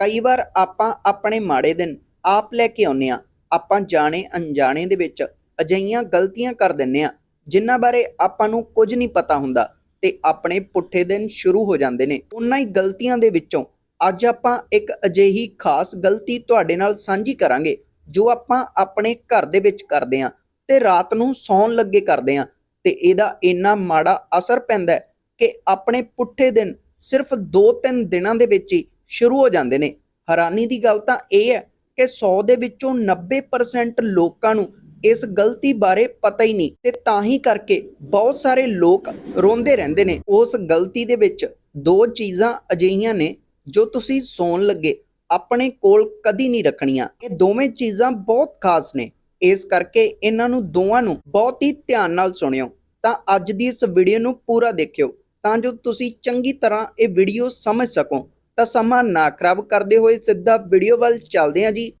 ਕਈ ਵਾਰ ਆਪਾਂ ਆਪਣੇ ਮਾੜੇ ਦਿਨ ਆਪ ਲੈ ਕੇ ਆਉਂਦੇ ਆ ਆਪਾਂ ਜਾਣੇ ਅਣਜਾਣੇ ਦੇ ਵਿੱਚ ਅਜਿਹੀਆਂ ਗਲਤੀਆਂ ਕਰ ਦਿੰਨੇ ਆ ਜਿਨ੍ਹਾਂ ਬਾਰੇ ਆਪਾਂ ਨੂੰ ਕੁਝ ਨਹੀਂ ਪਤਾ ਹੁੰਦਾ ਤੇ ਆਪਣੇ ਪੁੱਠੇ ਦਿਨ ਸ਼ੁਰੂ ਹੋ ਜਾਂਦੇ ਨੇ। ਉਹਨਾਂ ਹੀ ਗਲਤੀਆਂ ਦੇ ਵਿੱਚੋਂ ਅੱਜ ਆਪਾਂ ਇੱਕ ਅਜਿਹੀ ਖਾਸ ਗਲਤੀ ਤੁਹਾਡੇ ਨਾਲ ਸਾਂਝੀ ਕਰਾਂਗੇ, ਜੋ ਆਪਾਂ ਆਪਣੇ ਘਰ ਦੇ ਵਿੱਚ ਕਰਦੇ ਆ ਤੇ ਰਾਤ ਨੂੰ ਸੌਣ ਲੱਗੇ ਕਰਦੇ ਆ ਤੇ ਇਹਦਾ ਇੰਨਾ ਮਾੜਾ ਅਸਰ ਪੈਂਦਾ ਕਿ ਆਪਣੇ ਪੁੱਠੇ ਦਿਨ ਸਿਰਫ 2-3 ਦਿਨਾਂ ਦੇ ਵਿੱਚ ਹੀ ਸ਼ੁਰੂ ਹੋ ਜਾਂਦੇ ਨੇ। ਹੈਰਾਨੀ ਦੀ ਗੱਲ ਤਾਂ ਇਹ ਹੈ ਕਿ 100 ਦੇ ਵਿੱਚੋਂ 90% ਲੋਕਾਂ ਨੂੰ ਇਸ ਗਲਤੀ ਬਾਰੇ ਪਤਾ ਹੀ ਨਹੀਂ ਤੇ ਤਾਂ ਹੀ ਕਰਕੇ ਬਹੁਤ ਸਾਰੇ ਲੋਕ ਰੋਂਦੇ ਰਹਿੰਦੇ ਨੇ। ਉਸ ਗਲਤੀ ਦੇ ਵਿੱਚ ਦੋ ਚੀਜ਼ਾਂ ਅਜਿਹੀਆਂ ਨੇ ਜੋ ਤੁਸੀਂ ਸੌਣ ਲੱਗੇ, ਆਪਣੇ ਕੋਲ ਕਦੀ ਨਹੀਂ ਰੱਖਣੀਆਂ। ਇਹ ਦੋਵੇਂ ਚੀਜ਼ਾਂ ਬਹੁਤ ਖਾਸ ਨੇ। ਇਸ ਕਰਕੇ ਇਹਨਾਂ ਨੂੰ ਦੋਵਾਂ ਨੂੰ ਬਹੁਤ ਹੀ ਧਿਆਨ ਨਾਲ ਸੁਣਿਓ। ਤਾਂ ਅੱਜ ਦੀ ਇਸ ਵੀਡੀਓ ਨੂੰ ਪੂਰਾ ਦੇਖਿਓ। ਤਾਂ ਜੋ ਤੁਸੀਂ ਚੰਗੀ ਤਰ੍ਹਾਂ ਇਹ ਵੀਡੀਓ ਸਮਝ ਸਕੋ। ਤਾਂ ਸਮਾਂ ਨਾ ਖਰਾਬ ਕਰਦੇ ਹੋਏ ਸਿੱਧਾ ਵੀਡੀਓ ਵੱਲ ਚੱਲਦੇ ਹਾਂ ਜੀ।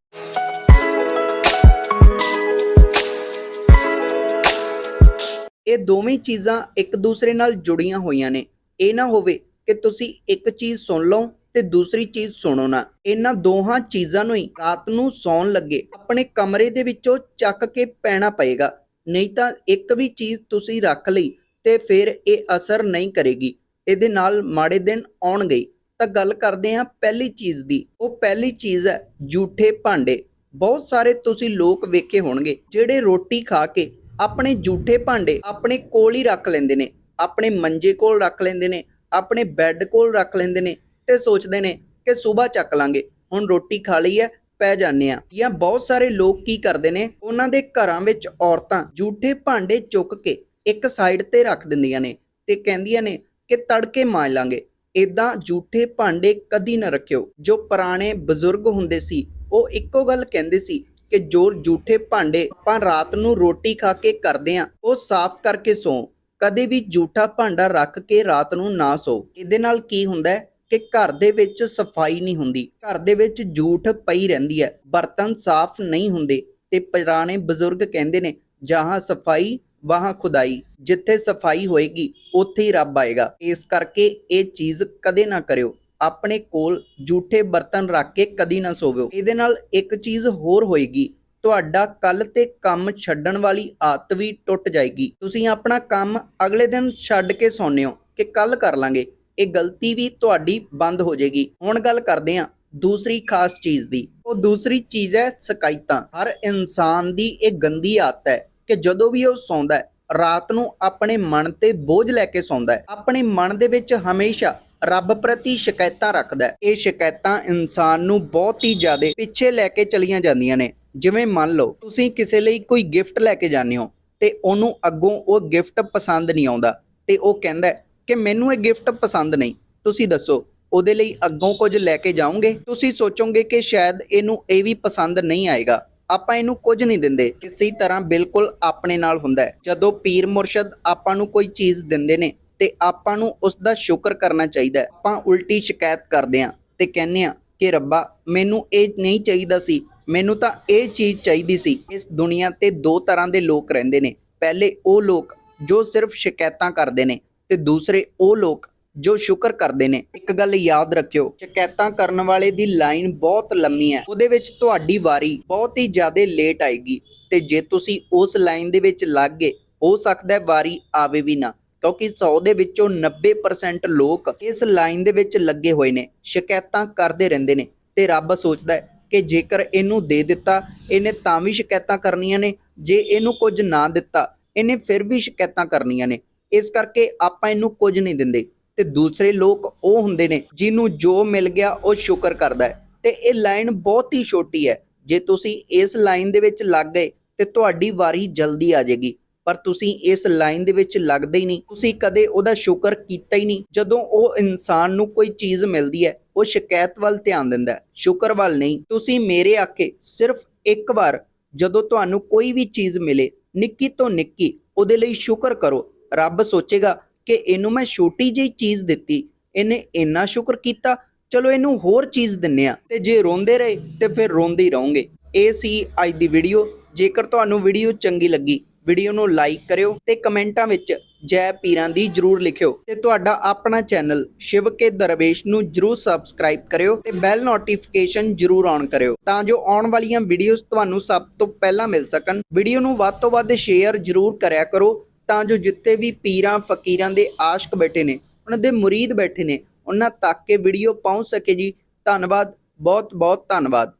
ਇਹ ਦੋਵੇਂ ਚੀਜ਼ਾਂ ਇੱਕ ਦੂਸਰੇ ਨਾਲ ਜੁੜੀਆਂ ਹੋਈਆਂ ਨੇ। ਇਹ ਨਾ ਹੋਵੇ ਕਿ ਤੁਸੀਂ ਇੱਕ ਚੀਜ਼ ਸੁਣ ਲਓ ਤੇ ਦੂਸਰੀ ਚੀਜ਼ ਸੁਣੋ ਨਾ। ਇਹਨਾਂ ਦੋਹਾਂ ਚੀਜ਼ਾਂ ਨੂੰ ਹੀ ਰਾਤ ਨੂੰ ਸੌਣ ਲੱਗੇ ਆਪਣੇ ਕਮਰੇ ਦੇ ਵਿੱਚੋਂ ਚੱਕ ਕੇ ਪੈਣਾ ਪਏਗਾ। ਨਹੀਂ ਤਾਂ ਇੱਕ ਵੀ ਚੀਜ਼ ਤੁਸੀਂ ਰੱਖ ਲਈ ਤੇ ਫਿਰ ਇਹ ਅਸਰ ਨਹੀਂ ਕਰੇਗੀ। ਇਹਦੇ ਨਾਲ ਮਾੜੇ ਦਿਨ ਆਉਣਗੇ। ਹੀ। ਤਾਂ ਗੱਲ ਕਰਦੇ ਹਾਂ ਪਹਿਲੀ ਚੀਜ਼ ਦੀ। ਉਹ ਪਹਿਲੀ ਚੀਜ਼ ਹੈ ਝੂਠੇ ਭਾਂਡੇ। ਬਹੁਤ ਸਾਰੇ ਤੁਸੀਂ ਲੋਕ ਵੇਖੇ ਹੋਣਗੇ, ਜਿਹੜੇ ਰੋਟੀ ਖਾ ਕੇ ਆਪਣੇ ਝੂਠੇ ਭਾਂਡੇ ਆਪਣੇ ਕੋਲ ਹੀ ਰੱਖ ਲੈਂਦੇ ਨੇ। ਆਪਣੇ ਮੰਜੇ ਕੋਲ ਰੱਖ ਲੈਂਦੇ ਨੇ, ਆਪਣੇ ਬੈੱਡ ਕੋਲ ਰੱਖ ਲੈਂਦੇ ਨੇ ਤੇ ਸੋਚਦੇ ਨੇ ਕਿ ਸਵੇਰ ਚੱਕ ਲਾਂਗੇ। ਹੁਣ ਰੋਟੀ ਖਾ ਲਈ ਹੈ, ਪੈ ਜਾਂਦੇ ਆ ਜਾਂ ਬਹੁਤ ਸਾਰੇ ਲੋਕ ਕੀ ਕਰਦੇ ਨੇ, ਉਹਨਾਂ ਦੇ ਘਰਾਂ ਵਿੱਚ ਔਰਤਾਂ ਝੂਠੇ ਭਾਂਡੇ ਚੁੱਕ ਕੇ ਇੱਕ ਸਾਈਡ ਤੇ ਰੱਖ ਦਿੰਦੀਆਂ ਨੇ ਤੇ ਕਹਿੰਦੀਆਂ ਨੇ ਕਿ ਤੜਕੇ ਮਾਂਜ ਲਾਂਗੇ। ਇਦਾਂ ਝੂਠੇ ਭਾਂਡੇ ਕਦੀ ਨਾ ਰੱਖਿਓ। ਜੋ ਪੁਰਾਣੇ ਬਜ਼ੁਰਗ ਹੁੰਦੇ ਸੀ, ਉਹ ਇੱਕੋ ਗੱਲ ਕਹਿੰਦੇ ਸੀ ਕਿ ਜੋ ਝੂਠੇ ਭਾਂਡੇ ਆਪਾਂ ਰਾਤ ਨੂੰ ਰੋਟੀ ਖਾ ਕੇ ਕਰਦੇ ਆ, ਉਹ ਸਾਫ਼ ਕਰਕੇ ਸੌਂ। ਕਦੇ ਵੀ ਝੂਠਾ ਭਾਂਡਾ ਰੱਖ ਕੇ ਰਾਤ ਨੂੰ ਨਾ ਸੌ। ਇਹਦੇ ਨਾਲ ਕੀ ਹੁੰਦਾ ਹੈ ਕਿ ਘਰ ਦੇ ਵਿੱਚ ਸਫ਼ਾਈ ਨਹੀਂ ਹੁੰਦੀ। ਘਰ ਦੇ ਵਿੱਚ ਝੂਠ ਪਈ ਰਹਿੰਦੀ ਹੈ। ਬਰਤਨ ਸਾਫ਼ ਨਹੀਂ ਹੁੰਦੇ ਤੇ ਪੁਰਾਣੇ ਬਜ਼ੁਰਗ ਕਹਿੰਦੇ ਨੇ ਜਹਾਂ ਸਫ਼ਾਈ ਵਹਾਂ ਖੁਦਾਈ, ਜਿੱਥੇ ਸਫ਼ਾਈ ਹੋਏਗੀ, ਉੱਥੇ ਹੀ ਰੱਬ ਆਏਗਾ। ਇਸ ਕਰਕੇ ਇਹ ਚੀਜ਼ ਕਦੇ ਨਾ ਕਰਿਓ। ਆਪਣੇ ਕੋਲ ਝੂਠੇ ਬਰਤਨ ਰੱਖ ਕੇ ਕਦੀ ਨਾ ਸੋਵਿਓ। ਇਹਦੇ ਨਾਲ ਇੱਕ ਚੀਜ਼ ਹੋਰ ਹੋਏਗੀ। ਤੁਹਾਡਾ ਕੱਲ ਤੇ ਕੰਮ ਛੱਡਣ ਵਾਲੀ ਆਦਤ ਵੀ ਟੁੱਟ ਜਾਏਗੀ। ਤੁਸੀਂ ਆਪਣਾ ਕੰਮ ਅਗਲੇ ਦਿਨ ਛੱਡ ਕੇ ਸੌਂਦੇ ਹੋ ਕਿ ਕੱਲ ਕਰ ਲਾਂਗੇ। ਇਹ ਗਲਤੀ ਵੀ ਤੁਹਾਡੀ ਬੰਦ ਹੋ ਜਾਏਗੀ। ਹੁਣ ਗੱਲ ਕਰਦੇ ਹਾਂ ਦੂਸਰੀ ਖਾਸ ਚੀਜ਼ ਦੀ। ਉਹ ਦੂਸਰੀ ਚੀਜ਼ ਹੈ ਸ਼ਿਕਾਇਤਾਂ। ਹਰ ਇਨਸਾਨ ਦੀ ਇਹ ਗੰਦੀ ਆਦਤ ਹੈ। ਕਿ ਜਦੋਂ ਵੀ ਉਹ ਸੌਂਦਾ ਹੈ, ਰਾਤ ਨੂੰ ਆਪਣੇ ਮਨ ਤੇ ਬੋਝ ਲੈ ਕੇ ਸੌਂਦਾ ਹੈ। ਆਪਣੇ ਮਨ ਦੇ ਵਿੱਚ ਹਮੇਸ਼ਾ ਰੱਬ ਪ੍ਰਤੀ ਸ਼ਿਕਾਇਤਾਂ ਰੱਖਦਾ ਇਹ ਸ਼ਿਕਾਇਤਾਂ ਇਨਸਾਨ ਨੂੰ ਬਹੁਤ ਹੀ ਜ਼ਿਆਦਾ ਪਿੱਛੇ ਲੈ ਕੇ ਚਲੀਆਂ ਜਾਂਦੀਆਂ ਨੇ। ਜਿਵੇਂ ਮੰਨ ਲਓ, ਤੁਸੀਂ ਕਿਸੇ ਲਈ ਕੋਈ ਗਿਫਟ ਲੈ ਕੇ ਜਾਂਦੇ ਹੋ ਤੇ ਉਹਨੂੰ ਅੱਗੋਂ ਉਹ ਗਿਫਟ ਪਸੰਦ ਨਹੀਂ ਆਉਂਦਾ ਤੇ ਉਹ ਕਹਿੰਦਾ ਕਿ ਮੈਨੂੰ ਇਹ ਗਿਫਟ ਪਸੰਦ ਨਹੀਂ। ਤੁਸੀਂ ਦੱਸੋ, ਉਹਦੇ ਲਈ ਅੱਗੋਂ ਕੁਝ ਲੈ ਕੇ ਜਾਓਗੇ? ਤੁਸੀਂ ਸੋਚੋਗੇ ਕਿ ਸ਼ਾਇਦ ਇਹਨੂੰ ਇਹ ਵੀ ਪਸੰਦ ਨਹੀਂ ਆਏਗਾ। ਆਪਾਂ ਇਹਨੂੰ ਕੁਝ ਨਹੀਂ ਦਿੰਦੇ ਇਸੇ ਤਰ੍ਹਾਂ ਬਿਲਕੁਲ ਆਪਣੇ ਨਾਲ ਹੁੰਦਾ ਹੈ। ਜਦੋਂ ਪੀਰ ਮੁਰਸ਼ਦ ਆਪਾਂ ਨੂੰ ਕੋਈ ਚੀਜ਼ ਦਿੰਦੇ ਨੇ ਤੇ ਆਪਾਂ ਨੂੰ ਉਸ ਦਾ ਸ਼ੁਕਰ ਕਰਨਾ ਚਾਹੀਦਾ ਹੈ। ਆਪਾਂ ਉਲਟੀ ਸ਼ਿਕਾਇਤ ਕਰਦੇ ਆਂ ਤੇ ਕਹਿੰਦੇ ਆਂ ਕਿ ਰੱਬਾ, ਮੈਨੂੰ ਇਹ ਨਹੀਂ ਚਾਹੀਦਾ ਸੀ, ਮੈਨੂੰ ਤਾਂ ਇਹ ਚੀਜ਼ ਚਾਹੀਦੀ ਸੀ। ਇਸ ਦੁਨੀਆ ਤੇ ਦੋ ਤਰ੍ਹਾਂ ਦੇ ਲੋਕ ਰਹਿੰਦੇ ਨੇ। ਪਹਿਲੇ ਉਹ ਲੋਕ ਜੋ ਸਿਰਫ ਸ਼ਿਕਾਇਤਾਂ ਕਰਦੇ ਨੇ ਤੇ ਦੂਸਰੇ ਉਹ ਲੋਕ ਜੋ ਸ਼ੁਕਰ ਕਰਦੇ ਨੇ, ਇੱਕ ਗੱਲ ਯਾਦ ਰੱਖਿਓ ਸ਼ਿਕਾਇਤਾਂ ਕਰਨ ਵਾਲੇ ਦੀ ਲਾਈਨ ਬਹੁਤ ਲੰਮੀ ਹੈ। ਉਹਦੇ ਵਿੱਚ ਤੁਹਾਡੀ ਵਾਰੀ ਬਹੁਤ ਹੀ ਜ਼ਿਆਦਾ ਲੇਟ ਆਏਗੀ ਤੇ ਜੇ ਤੁਸੀਂ ਉਸ ਲਾਈਨ ਦੇ ਵਿੱਚ ਲੱਗ ਗਏ, ਹੋ ਸਕਦਾ ਹੈ ਵਾਰੀ ਆਵੇ ਵੀ ਨਾ। ਕਿਉਂਕਿ 100 ਦੇ ਵਿੱਚੋਂ 90% ਲੋਕ ਇਸ ਲਾਈਨ ਦੇ ਵਿੱਚ ਲੱਗੇ ਹੋਏ ਨੇ, ਸ਼ਿਕਾਇਤਾਂ ਕਰਦੇ ਰਹਿੰਦੇ ਨੇ ਤੇ ਰੱਬ ਸੋਚਦਾ ਹੈ ਕਿ ਜੇਕਰ ਇਹਨੂੰ ਦੇ ਦਿੱਤਾ, ਇਹਨੇ ਤਾਂ ਵੀ ਸ਼ਿਕਾਇਤਾਂ ਕਰਨੀਆਂ ਨੇ, ਜੇ ਇਹਨੂੰ ਕੁਝ ਨਾ ਦਿੱਤਾ, ਇਹਨੇ ਫਿਰ ਵੀ ਸ਼ਿਕਾਇਤਾਂ ਕਰਨੀਆਂ ਨੇ। ਇਸ ਕਰਕੇ ਆਪਾਂ ਇਹਨੂੰ ਕੁਝ ਨਹੀਂ ਦਿੰਦੇ। ਤੇ ਦੂਸਰੇ ਲੋਕ ਉਹ ਹੁੰਦੇ ਨੇ ਜਿਹਨੂੰ ਜੋ ਮਿਲ ਗਿਆ ਉਹ ਸ਼ੁਕਰ ਕਰਦਾ ਹੈ। ਤੇ ਇਹ ਲਾਈਨ ਬਹੁਤ ਹੀ ਛੋਟੀ ਹੈ। ਜੇ ਤੁਸੀਂ ਇਸ ਲਾਈਨ ਦੇ ਵਿੱਚ ਲੱਗ ਗਏ ਤੇ ਤੁਹਾਡੀ ਵਾਰੀ ਜਲਦੀ ਆ ਜਾਏਗੀ। ਪਰ ਤੁਸੀਂ ਇਸ ਲਾਈਨ ਦੇ ਵਿੱਚ ਲੱਗਦੇ ਹੀ ਨਹੀਂ। ਤੁਸੀਂ ਕਦੇ ਉਹਦਾ ਸ਼ੁਕਰ ਕੀਤਾ ਹੀ ਨਹੀਂ। ਜਦੋਂ ਉਹ ਇਨਸਾਨ ਨੂੰ ਕੋਈ ਚੀਜ਼ ਮਿਲਦੀ ਹੈ, ਉਹ ਸ਼ਿਕਾਇਤ ਵੱਲ ਧਿਆਨ ਦਿੰਦਾ ਹੈ। ਸ਼ੁਕਰ ਵੱਲ ਨਹੀਂ। ਤੁਸੀਂ ਮੇਰੇ ਆਕੇ ਸਿਰਫ ਇੱਕ ਵਾਰ ਜਦੋਂ ਤੁਹਾਨੂੰ ਕੋਈ ਵੀ ਚੀਜ਼ ਮਿਲੇ, ਨਿੱਕੀ ਤੋਂ ਨਿੱਕੀ, ਉਹਦੇ ਲਈ ਸ਼ੁਕਰ ਕਰੋ। ਰੱਬ ਸੋਚੇਗਾ ਕਿ ਇਹਨੂੰ ਮੈਂ ਛੋਟੀ ਜਿਹੀ ਚੀਜ਼ ਦਿੱਤੀ, ਇਹਨੇ ਇੰਨਾ ਸ਼ੁਕਰ ਕੀਤਾ, ਚਲੋ ਇਹਨੂੰ ਹੋਰ ਚੀਜ਼ ਦਿੰਨੇ ਆ, ਤੇ ਜੇ ਰੋਂਦੇ ਰਹੇ, ਤੇ ਫਿਰ ਰੋਂਦੇ ਹੀ ਰਹੋਗੇ। ਇਹ ਸੀ ਅੱਜ ਦੀ ਵੀਡੀਓ, ਜੇਕਰ ਤੁਹਾਨੂੰ ਵੀਡੀਓ ਚੰਗੀ ਲੱਗੀ, ਵੀਡੀਓ ਨੂੰ ਲਾਈਕ ਕਰਿਓ ਤੇ ਕਮੈਂਟਾਂ ਵਿੱਚ ਜੈ ਪੀਰਾਂ ਦੀ ਜਰੂਰ ਲਿਖਿਓ। ਤੇ ਤੁਹਾਡਾ ਆਪਣਾ ਚੈਨਲ ਸ਼ਿਵ ਕੇ ਦਰਵੇਸ਼ ਨੂੰ ਜਰੂਰ ਸਬਸਕ੍ਰਾਈਬ ਕਰਿਓ ਤੇ ਬੈਲ ਨੋਟੀਫਿਕੇਸ਼ਨ ਜਰੂਰ ਔਨ ਕਰਿਓ, ਤਾਂ ਜੋ ਆਉਣ ਵਾਲੀਆਂ ਵੀਡੀਓਜ਼ ਤੁਹਾਨੂੰ ਸਭ ਤੋਂ ਪਹਿਲਾਂ ਮਿਲ ਸਕਣ। ਵੀਡੀਓ ਨੂੰ ਵੱਧ ਤੋਂ ਵੱਧ ਸ਼ੇਅਰ ਜਰੂਰ ਕਰਿਆ ਕਰੋ ਤਾਂ ਜੋ ਜਿੱਤੇ ਵੀ ਪੀਰਾਂ, ਫਕੀਰਾਂ ਦੇ ਆਸ਼ਕ ਬੈਠੇ ਨੇ, ਉਹਨਾਂ ਦੇ ਮੁਰੀਦ ਬੈਠੇ ਨੇ, ਉਹਨਾਂ ਤੱਕ ਇਹ ਵੀਡੀਓ ਪਹੁੰਚ ਸਕੇ ਜੀ। ਧੰਨਵਾਦ ਬਹੁਤ ਬਹੁਤ ਧੰਨਵਾਦ।